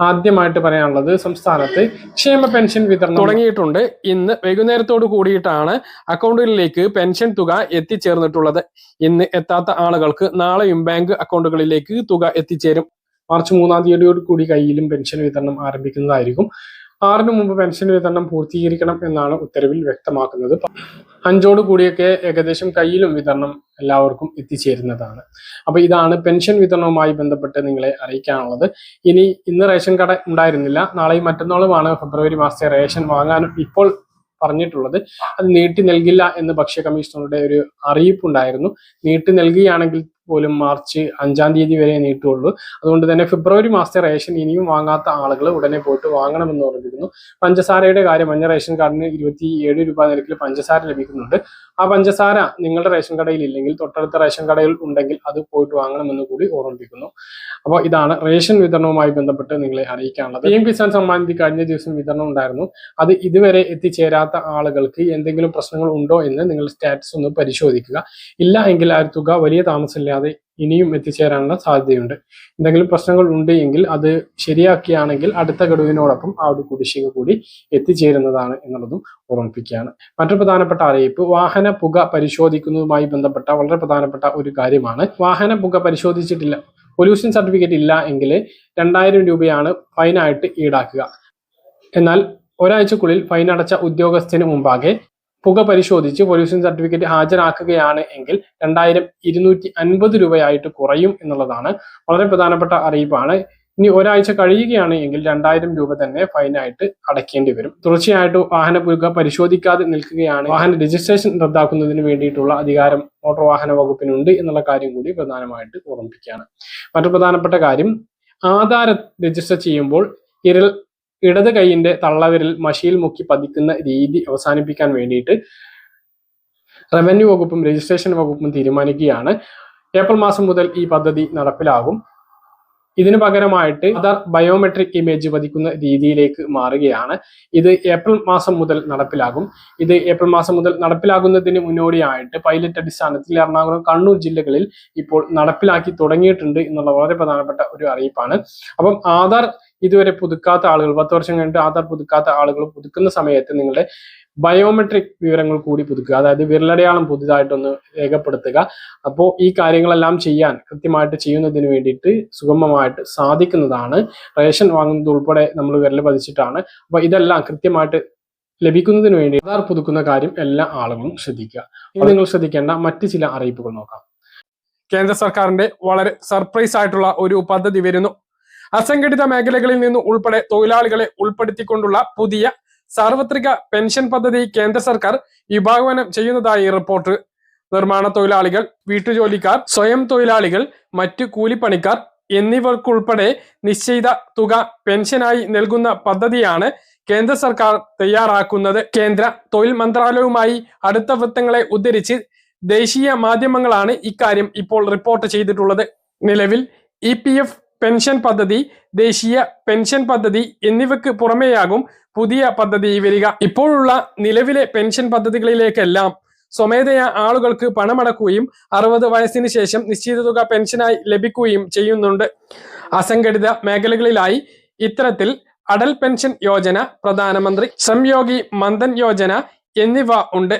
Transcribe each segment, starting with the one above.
ആദ്യമായിട്ട് പറയാനുള്ളത് സംസ്ഥാനത്ത് ക്ഷേമ പെൻഷൻ വിതരണം തുടങ്ങിയിട്ടുണ്ട്. ഇന്ന് വൈകുന്നേരത്തോട് കൂടിയിട്ടാണ് അക്കൗണ്ടുകളിലേക്ക് പെൻഷൻ തുക എത്തിച്ചേർന്നിട്ടുള്ളത്. ഇന്ന് എത്താത്ത ആളുകൾക്ക് നാളെയും ബാങ്ക് അക്കൗണ്ടുകളിലേക്ക് തുക എത്തിച്ചേരും. മാർച്ച് മൂന്നാം തീയതിയോട് കൂടി കയ്യിലും പെൻഷൻ വിതരണം ആരംഭിക്കുന്നതായിരിക്കും. ആറിന് മുമ്പ് പെൻഷൻ വിതരണം പൂർത്തീകരിക്കണം എന്നാണ് ഉത്തരവിൽ വ്യക്തമാക്കുന്നത്. അഞ്ചോട് കൂടിയൊക്കെ ഏകദേശം കയ്യിലും വിതരണം എല്ലാവർക്കും എത്തിച്ചേരുന്നതാണ്. അപ്പൊ ഇതാണ് പെൻഷൻ വിതരണവുമായി ബന്ധപ്പെട്ട് നിങ്ങളെ അറിയിക്കാനുള്ളത്. ഇനി ഇന്ന് റേഷൻ കട ഉണ്ടായിരുന്നില്ല. നാളെയും മറ്റന്നാളുമാണ് ഫെബ്രുവരി മാസത്തെ റേഷൻ വാങ്ങാനും ഇപ്പോൾ പറഞ്ഞിട്ടുള്ളത്. അത് നീട്ടി നൽകില്ല എന്ന് ഭക്ഷ്യ കമ്മീഷണറുടെ ഒരു അറിയിപ്പുണ്ടായിരുന്നു. നീട്ടി നൽകുകയാണെങ്കിൽ പോലും മാർച്ച് അഞ്ചാം തീയതി വരെ നീട്ടുള്ളൂ അതുകൊണ്ട് തന്നെ ഫെബ്രുവരി മാസത്തെ റേഷൻ ഇനിയും വാങ്ങാത്ത ആളുകൾ ഉടനെ പോയിട്ട് വാങ്ങണമെന്ന് പറഞ്ഞിരുന്നു പഞ്ചസാരയുടെ കാര്യം മഞ്ഞ റേഷൻ കാർഡിന് ഇരുപത്തി ഏഴ് രൂപ നിരക്കിൽ പഞ്ചസാര ലഭിക്കുന്നുണ്ട്. ആ പഞ്ചസാര നിങ്ങളുടെ റേഷൻ കടയിൽ ഇല്ലെങ്കിൽ തൊട്ടടുത്ത റേഷൻ കടയിൽ ഉണ്ടെങ്കിൽ അത് പോയിട്ട് വാങ്ങണമെന്ന് കൂടി ഓർമ്മിപ്പിക്കുന്നു അപ്പോൾ ഇതാണ് റേഷൻ വിതരണവുമായി ബന്ധപ്പെട്ട് നിങ്ങളെ അറിയിക്കാനുള്ളത്. പി എം കിസാൻ നിധി കഴിഞ്ഞ ദിവസം വിതരണം ഉണ്ടായിരുന്നു. അത് ഇതുവരെ എത്തിച്ചേരാത്ത ആളുകൾക്ക് എന്തെങ്കിലും പ്രശ്നങ്ങൾ ഉണ്ടോ എന്ന് നിങ്ങൾ സ്റ്റാറ്റസ് ഒന്ന് പരിശോധിക്കുക. ഇല്ല എങ്കിൽ ആ തുക വലിയ താമസമില്ലാതെ ഇനിയും എത്തിച്ചേരാനുള്ള സാധ്യതയുണ്ട്. എന്തെങ്കിലും പ്രശ്നങ്ങൾ ഉണ്ട് എങ്കിൽ അത് ശരിയാക്കിയാണെങ്കിൽ അടുത്ത ഗഡുവിനോടൊപ്പം ആ ഒരു കുടിശ്ശിക കൂടി എത്തിച്ചേരുന്നതാണ് എന്നുള്ളതും ഓർമ്മിപ്പിക്കുകയാണ്. മറ്റൊരു പ്രധാനപ്പെട്ട അറിയിപ്പ് വാഹന പുക പരിശോധിക്കുന്നതുമായി ബന്ധപ്പെട്ട വളരെ പ്രധാനപ്പെട്ട ഒരു കാര്യമാണ്. വാഹന പുക പരിശോധിച്ചിട്ടില്ല. പൊല്യൂഷൻ സർട്ടിഫിക്കറ്റ് ഇല്ല എങ്കിൽ രണ്ടായിരം രൂപയാണ് ഫൈനായിട്ട് ഈടാക്കുക. എന്നാൽ ഒരാഴ്ചക്കുള്ളിൽ ഫൈൻ അടച്ച ഉദ്യോഗസ്ഥന് മുമ്പാകെ പുക പരിശോധിച്ച് പൊല്യൂഷൻ സർട്ടിഫിക്കറ്റ് ഹാജരാക്കുകയാണ് എങ്കിൽ രണ്ടായിരം ഇരുന്നൂറ്റി അൻപത് രൂപയായിട്ട് കുറയും എന്നുള്ളതാണ് വളരെ പ്രധാനപ്പെട്ട അറിയിപ്പാണ്. ഇനി ഒരാഴ്ച കഴിയുകയാണ് എങ്കിൽ രണ്ടായിരം രൂപ തന്നെ ഫൈനായിട്ട് അടയ്ക്കേണ്ടി വരും. തുടർച്ചയായിട്ട് വാഹന പുക പരിശോധിക്കാതെ നിൽക്കുകയാണ് വാഹന രജിസ്ട്രേഷൻ റദ്ദാക്കുന്നതിന് വേണ്ടിയിട്ടുള്ള അധികാരം മോട്ടോർ വാഹന വകുപ്പിനുണ്ട് എന്നുള്ള കാര്യം കൂടി പ്രധാനമായിട്ട് ഓർമ്മിപ്പിക്കുകയാണ്. മറ്റു പ്രധാനപ്പെട്ട കാര്യം ആധാർ രജിസ്റ്റർ ചെയ്യുമ്പോൾ ഇരൽ ഇടത് കൈയിന്റെ തള്ളവിരൽ മഷിയിൽ മുക്കി പതിക്കുന്ന രീതി അവസാനിപ്പിക്കാൻ വേണ്ടിയിട്ട് റവന്യൂ വകുപ്പും രജിസ്ട്രേഷൻ വകുപ്പും തീരുമാനിക്കുകയാണ്. ഏപ്രിൽ മാസം മുതൽ ഈ പദ്ധതി നടപ്പിലാകും. ഇതിനു പകരമായിട്ട് ആധാർ ബയോമെട്രിക് ഇമേജ് പതിക്കുന്ന രീതിയിലേക്ക് മാറുകയാണ്. ഇത് ഏപ്രിൽ മാസം മുതൽ നടപ്പിലാകും. ഇത് ഏപ്രിൽ മാസം മുതൽ നടപ്പിലാകുന്നതിന് മുന്നോടിയായിട്ട് പൈലറ്റ് അടിസ്ഥാനത്തിൽ എറണാകുളം കണ്ണൂർ ജില്ലകളിൽ ഇപ്പോൾ നടപ്പിലാക്കി തുടങ്ങിയിട്ടുണ്ട് എന്നുള്ള വളരെ പ്രധാനപ്പെട്ട ഒരു അറിയിപ്പാണ്. അപ്പം ആധാർ ഇതുവരെ പുതുക്കാത്ത ആളുകൾ പത്ത് വർഷം കഴിഞ്ഞിട്ട് ആധാർ പുതുക്കാത്ത ആളുകൾ പുതുക്കുന്ന സമയത്ത് നിങ്ങളുടെ ബയോമെട്രിക് വിവരങ്ങൾ കൂടി പുതുക്കുക അതായത് വിരലടയാളം പുതുതായിട്ടൊന്ന് രേഖപ്പെടുത്തുക. അപ്പോൾ ഈ കാര്യങ്ങളെല്ലാം ചെയ്യാൻ കൃത്യമായിട്ട് ചെയ്യുന്നതിന് വേണ്ടിയിട്ട് സുഗമമായിട്ട് സാധിക്കുന്നതാണ്. റേഷൻ വാങ്ങുന്നത് ഉൾപ്പെടെ നമ്മൾ വിരൽ പതിച്ചിട്ടാണ്. അപ്പൊ ഇതെല്ലാം കൃത്യമായിട്ട് ലഭിക്കുന്നതിന് വേണ്ടി ആധാർ പുതുക്കുന്ന കാര്യം എല്ലാ ആളുകളും ശ്രദ്ധിക്കുക. ഇനി നിങ്ങൾ ശ്രദ്ധിക്കേണ്ട മറ്റ് ചില അറിയിപ്പുകൾ നോക്കാം. കേന്ദ്ര സർക്കാരിന്റെ വളരെ സർപ്രൈസ് ആയിട്ടുള്ള ഒരു പദ്ധതി വരുന്നു. അസംഘടിത മേഖലകളിൽ നിന്ന് ഉൾപ്പെടെ തൊഴിലാളികളെ ഉൾപ്പെടുത്തിക്കൊണ്ടുള്ള പുതിയ സാർവത്രിക പെൻഷൻ പദ്ധതി കേന്ദ്ര സർക്കാർ വിഭാവനം ചെയ്യുന്നതായി റിപ്പോർട്ട്. നിർമ്മാണ തൊഴിലാളികൾ വീട്ടുജോലിക്കാർ സ്വയം തൊഴിലാളികൾ മറ്റു കൂലിപ്പണിക്കാർ എന്നിവർക്കുൾപ്പെടെ നിശ്ചയിത തുക പെൻഷനായി നൽകുന്ന പദ്ധതിയാണ് കേന്ദ്ര സർക്കാർ തയ്യാറാക്കുന്നത്. കേന്ദ്ര തൊഴിൽ മന്ത്രാലയവുമായി അടുത്ത വൃത്തങ്ങളെ ഉദ്ധരിച്ച് ദേശീയ മാധ്യമങ്ങളാണ് ഇക്കാര്യം ഇപ്പോൾ റിപ്പോർട്ട് ചെയ്തിട്ടുള്ളത്. നിലവിൽ ഇ പി എഫ് പെൻഷൻ പദ്ധതി ദേശീയ പെൻഷൻ പദ്ധതി എന്നിവയ്ക്ക് പുറമെയാകും പുതിയ പദ്ധതി വരിക. ഇപ്പോഴുള്ള നിലവിലെ പെൻഷൻ പദ്ധതികളിലേക്കെല്ലാം സ്വമേധയാ ആളുകൾക്ക് പണമടക്കുകയും അറുപത് വയസ്സിന് ശേഷം നിശ്ചിത തുക പെൻഷനായി ലഭിക്കുകയും ചെയ്യുന്നുണ്ട്. അസംഘടിത മേഖലകളിലായി ഇത്തരത്തിൽ അടൽ പെൻഷൻ യോജന പ്രധാനമന്ത്രി സംയോഗി മന്ദൻ യോജന എന്നിവ ഉണ്ട്.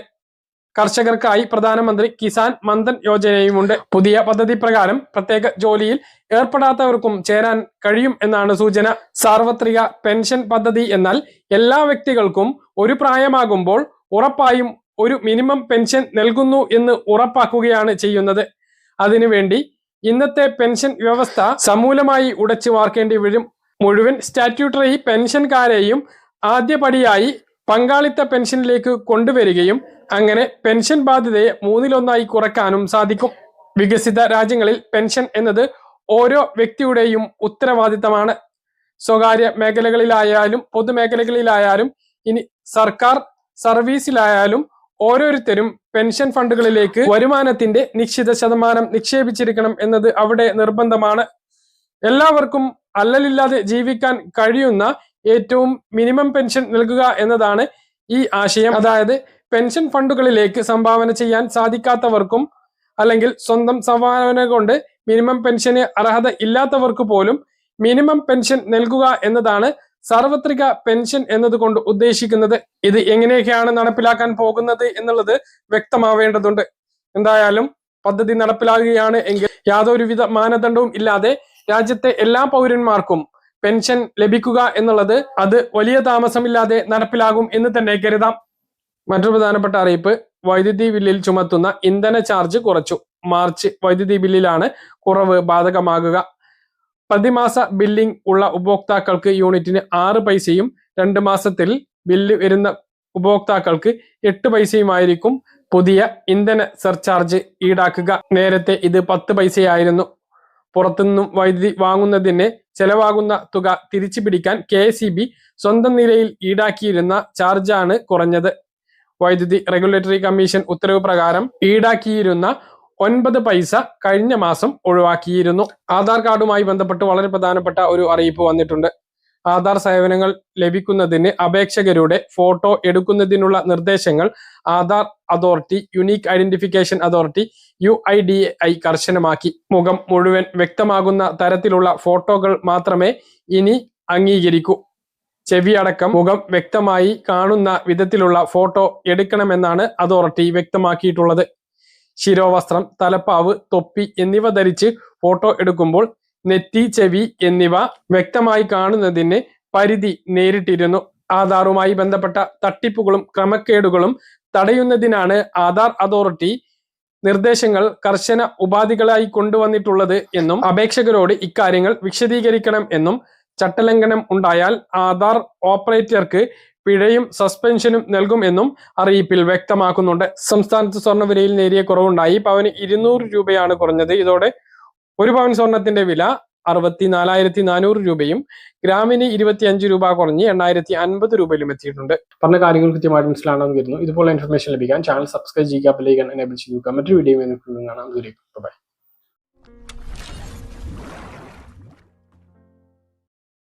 കർഷകർക്കായി പ്രധാനമന്ത്രി കിസാൻ മന്ദൻ യോജനയുമുണ്ട്. പുതിയ പദ്ധതി പ്രകാരം പ്രത്യേക ജോലിയിൽ ഏർപ്പെടാത്തവർക്കും ചേരാൻ കഴിയും എന്നാണ് സൂചന. സാർവത്രിക പെൻഷൻ പദ്ധതി എന്നാൽ എല്ലാ വ്യക്തികൾക്കും ഒരു പ്രായമാകുമ്പോൾ ഉറപ്പായും ഒരു മിനിമം പെൻഷൻ നൽകുന്നു എന്ന് ഉറപ്പാക്കുകയാണ് ചെയ്യുന്നത്. അതിനുവേണ്ടി ഇന്നത്തെ പെൻഷൻ വ്യവസ്ഥ സമൂലമായി ഉടച്ചു വാർക്കേണ്ടി വരും. മുഴുവൻ സ്റ്റാറ്റ്യൂട്ടറി പെൻഷൻകാരെയും ആദ്യപടിയായി പങ്കാളിത്ത പെൻഷനിലേക്ക് കൊണ്ടുവരികയും അങ്ങനെ പെൻഷൻ ബാധ്യതയെ മൂന്നിലൊന്നായി കുറക്കാനും സാധിക്കും. വികസിത രാജ്യങ്ങളിൽ പെൻഷൻ എന്നത് ഓരോ വ്യക്തിയുടെയും ഉത്തരവാദിത്തമാണ്. സ്വകാര്യ മേഖലകളിലായാലും പൊതുമേഖലകളിലായാലും ഇനി സർക്കാർ സർവീസിലായാലും ഓരോരുത്തരും പെൻഷൻ ഫണ്ടുകളിലേക്ക് വരുമാനത്തിന്റെ നിശ്ചിത ശതമാനം നിക്ഷേപിച്ചിരിക്കണം എന്നത് അവിടെ നിർബന്ധമാണ്. എല്ലാവർക്കും അല്ലലില്ലാതെ ജീവിക്കാൻ കഴിയുന്ന ഏറ്റവും മിനിമം പെൻഷൻ നൽകുക എന്നതാണ് ഈ ആശയം. അതായത് പെൻഷൻ ഫണ്ടുകളിലേക്ക് സംഭാവന ചെയ്യാൻ സാധിക്കാത്തവർക്കും അല്ലെങ്കിൽ സ്വന്തം സംഭാവന കൊണ്ട് മിനിമം പെൻഷന് അർഹത ഇല്ലാത്തവർക്ക് പോലും മിനിമം പെൻഷൻ നൽകുക എന്നതാണ് സാർവത്രിക പെൻഷൻ എന്നതുകൊണ്ട് ഉദ്ദേശിക്കുന്നത്. ഇത് എങ്ങനെയൊക്കെയാണ് നടപ്പിലാക്കാൻ പോകുന്നത് എന്നുള്ളത് വ്യക്തമാവേണ്ടതുണ്ട്. എന്തായാലും പദ്ധതി നടപ്പിലാകുകയാണ് എങ്കിൽ യാതൊരുവിധ മാനദണ്ഡവും ഇല്ലാതെ രാജ്യത്തെ എല്ലാ പൗരന്മാർക്കും പെൻഷൻ ലഭിക്കുക എന്നുള്ളത് അത് വലിയ താമസമില്ലാതെ നടപ്പിലാകും എന്ന് തന്നെ കരുതാം. മറ്റൊരു പ്രധാനപ്പെട്ട അറിയിപ്പ് വൈദ്യുതി ബില്ലിൽ ചുമത്തുന്ന ഇന്ധന ചാർജ് കുറച്ചു. മാർച്ച് വൈദ്യുതി ബില്ലിലാണ് കുറവ് ബാധകമാകുക. പ്രതിമാസ ബില്ലിംഗ് ഉള്ള ഉപഭോക്താക്കൾക്ക് യൂണിറ്റിന് ആറ് പൈസയും രണ്ട് മാസത്തിൽ ബില്ല് വരുന്ന ഉപഭോക്താക്കൾക്ക് എട്ട് പൈസയുമായിരിക്കും പുതിയ ഇന്ധന സർചാർജ് ഈടാക്കുക. നേരത്തെ ഇത് പത്ത് പൈസയായിരുന്നു. പുറത്തുനിന്നും വൈദ്യുതി വാങ്ങുന്നതിന് ചെലവാകുന്ന തുക തിരിച്ചു പിടിക്കാൻ കെ സ്വന്തം നിലയിൽ ഈടാക്കിയിരുന്ന ചാർജാണ് കുറഞ്ഞത്. വൈദ്യുതി റെഗുലേറ്ററി കമ്മീഷൻ ഉത്തരവ് പ്രകാരം ഈടാക്കിയിരുന്ന ഒൻപത് പൈസ കഴിഞ്ഞ മാസം ഒഴിവാക്കിയിരുന്നു. ആധാർ കാർഡുമായി ബന്ധപ്പെട്ട് വളരെ പ്രധാനപ്പെട്ട ഒരു അറിയിപ്പ് വന്നിട്ടുണ്ട്. ആധാർ സേവനങ്ങൾ ലഭിക്കുന്നതിന് അപേക്ഷകരുടെ ഫോട്ടോ എടുക്കുന്നതിനുള്ള നിർദ്ദേശങ്ങൾ Aadhaar authority unique identification authority U I D I കർശനമാക്കി. മുഖം മുഴുവൻ വ്യക്തമാകുന്ന തരത്തിലുള്ള ഫോട്ടോകൾ മാത്രമേ ഇനി അംഗീകരിക്കൂ. ചെവി അടക്കം മുഖം വ്യക്തമായി കാണുന്ന വിധത്തിലുള്ള ഫോട്ടോ എടുക്കണമെന്നാണ് അതോറിറ്റി വ്യക്തമാക്കിയിട്ടുള്ളത്. ശിരോവസ്ത്രം തലപ്പാവ് തൊപ്പി എന്നിവ ധരിച്ച് ഫോട്ടോ എടുക്കുമ്പോൾ നെറ്റി ചെവി എന്നിവ വ്യക്തമായി കാണുന്നതിന് പരിധി നേരിട്ടിരുന്നു. ആധാറുമായി ബന്ധപ്പെട്ട തട്ടിപ്പുകളും ക്രമക്കേടുകളും തടയുന്നതിനാണ് ആധാർ അതോറിറ്റി നിർദ്ദേശങ്ങൾ കർശന ഉപാധികളായി കൊണ്ടുവന്നിട്ടുള്ളത് എന്നും അപേക്ഷകരോട് ഇക്കാര്യങ്ങൾ വിശദീകരിക്കണം എന്നും ചട്ടലംഘനം ഉണ്ടായാൽ ആധാർ ഓപ്പറേറ്റർക്ക് പിഴയും സസ്പെൻഷനും നൽകും എന്നും അറിയിപ്പിൽ വ്യക്തമാക്കുന്നുണ്ട്. സംസ്ഥാനത്ത് സ്വർണവിലയിൽ നേരിയ കുറവുണ്ടായി. പവന് ഇരുന്നൂറ് രൂപയാണ് കുറഞ്ഞത്. ഇതോടെ ഒരു പവൻ സ്വർണത്തിന്റെ വില അറുപത്തി നാലായിരത്തി നാനൂറ് രൂപയും ഗ്രാമിന് ഇരുപത്തി അഞ്ച് രൂപ കുറഞ്ഞ് എണ്ണായിരത്തി അൻപത് രൂപയിലും എത്തിയിട്ടുണ്ട്. പറഞ്ഞ കാര്യങ്ങൾ കൃത്യമായിട്ട് മനസ്സിലാണെന്ന് വരുന്നു ഇതുപോലെ ഇൻഫർമേഷൻ ലഭിക്കാൻ ചാനൽ സബ്സ്ക്രൈബ് ചെയ്യുക ബെല്ലൈക്കൺ എനേബിൾ ചെയ്യുക. മറ്റൊരു വീഡിയോ കാണാം. ബൈ